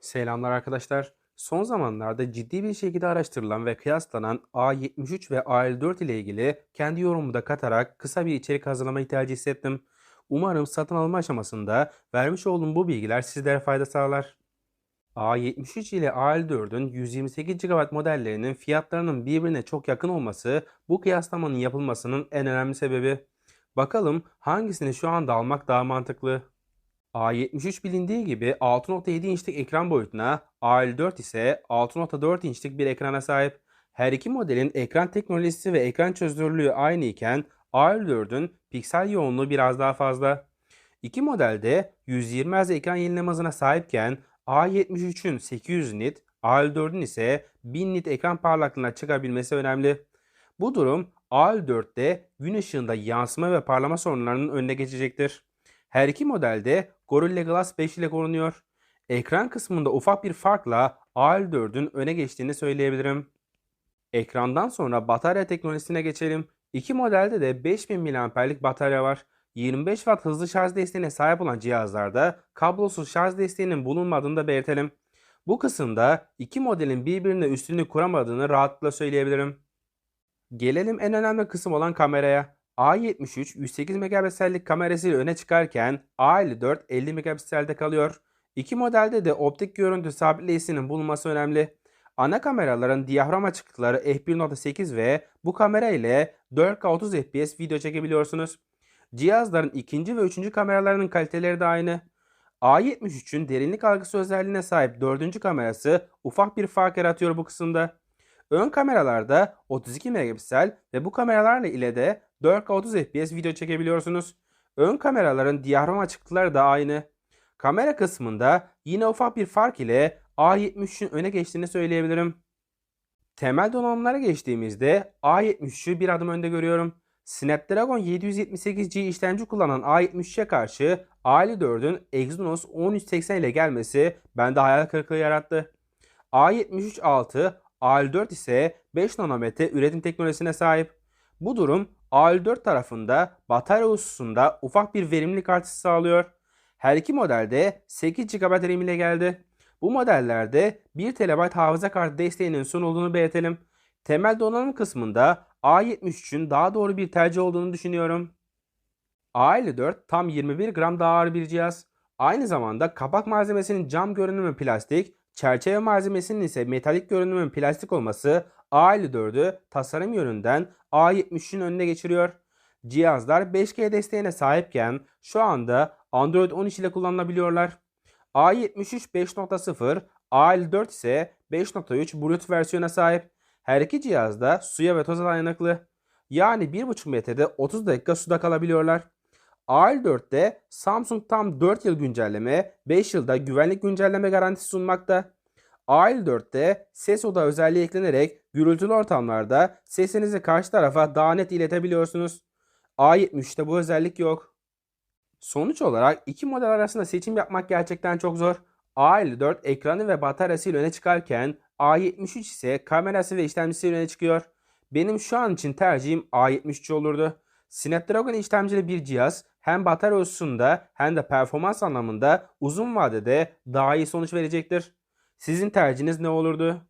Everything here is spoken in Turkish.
Selamlar arkadaşlar. Son zamanlarda ciddi bir şekilde araştırılan ve kıyaslanan A73 ve A54 ile ilgili kendi yorumumu da katarak kısa bir içerik hazırlama ihtiyacı hissettim. Umarım satın alma aşamasında vermiş olduğum bu bilgiler sizlere fayda sağlar. A73 ile A54'ün 128 GB modellerinin fiyatlarının birbirine çok yakın olması bu kıyaslamanın yapılmasının en önemli sebebi. Bakalım hangisini şu anda almak daha mantıklı? A73 bilindiği gibi 6.7 inçlik ekran boyutuna, A54 ise 6.4 inçlik bir ekrana sahip. Her iki modelin ekran teknolojisi ve ekran çözünürlüğü aynı iken A54'ün piksel yoğunluğu biraz daha fazla. İki modelde 120 Hz ekran yenileme hızına sahipken A73'ün 800 nit, A54'ün ise 1000 nit ekran parlaklığına çıkabilmesi önemli. Bu durum A54'te gün ışığında yansıma ve parlama sorunlarının önüne geçecektir. Her iki modelde Gorilla Glass 5 ile korunuyor. Ekran kısmında ufak bir farkla A54'ün öne geçtiğini söyleyebilirim. Ekrandan sonra batarya teknolojisine geçelim. İki modelde de 5000 mAh'lik batarya var. 25 Watt hızlı şarj desteğine sahip olan cihazlarda kablosuz şarj desteğinin bulunmadığını da belirtelim. Bu kısımda iki modelin birbirine üstünlük kuramadığını rahatlıkla söyleyebilirim. Gelelim en önemli kısım olan kameraya. A73 108 megapiksellik kamerasıyla öne çıkarken A54 50 megapikselde kalıyor. İki modelde de optik görüntü sabitleyicinin bulunması önemli. Ana kameraların diyafram açıklıkları f1.8 ve bu kamera ile 4K 30 fps video çekebiliyorsunuz. Cihazların ikinci ve üçüncü kameralarının kaliteleri de aynı. A73'ün derinlik algısı özelliğine sahip dördüncü kamerası ufak bir fark yaratıyor bu kısımda. Ön kameralarda 32 megapiksel ve bu kameralarla ile de 4K 30 fps video çekebiliyorsunuz. Ön kameraların diyafram açıklıkları da aynı. Kamera kısmında yine ufak bir fark ile A73'ün öne geçtiğini söyleyebilirim. Temel donanımlara geçtiğimizde A73'ü bir adım önde görüyorum. Snapdragon 778G işlemci kullanan A73'e karşı A54'ün Exynos 1380 ile gelmesi bende hayal kırıklığı yarattı. A73 6, A54 ise 5 nanometre üretim teknolojisine sahip. Bu durum A54 tarafında batarya hususunda ufak bir verimlilik artışı sağlıyor. Her iki modelde 8 GB RAM ile geldi. Bu modellerde 1 TB hafıza kartı desteğinin sunulduğunu belirtelim. Temel donanım kısmında A73'ün daha doğru bir tercih olduğunu düşünüyorum. A54 tam 21 gram daha ağır bir cihaz. Aynı zamanda kapak malzemesinin cam görünümü plastik, çerçeve malzemesinin ise metalik görünümün plastik olması A54'ü tasarım yönünden A73'ün önüne geçiriyor. Cihazlar 5G desteğine sahipken şu anda Android 13 ile kullanılabiliyorlar. A73 5.0, A54 ise 5.3 Bluetooth versiyona sahip. Her iki cihaz da suya ve toza dayanıklı. Yani 1.5 metrede 30 dakika suda kalabiliyorlar. A54'te Samsung tam 4 yıl güncelleme, 5 yılda güvenlik güncelleme garantisi sunmakta. A54'te ses oda özelliği eklenerek gürültülü ortamlarda sesinizi karşı tarafa daha net iletebiliyorsunuz. A73'te bu özellik yok. Sonuç olarak iki model arasında seçim yapmak gerçekten çok zor. A54 ekranı ve bataryası ile öne çıkarken A73 ise kamerası ve işlemcisiyle öne çıkıyor. Benim şu an için tercihim A73 olurdu. Snapdragon işlemcili bir cihaz hem batarya hususunda hem de performans anlamında uzun vadede daha iyi sonuç verecektir. Sizin tercihiniz ne olurdu?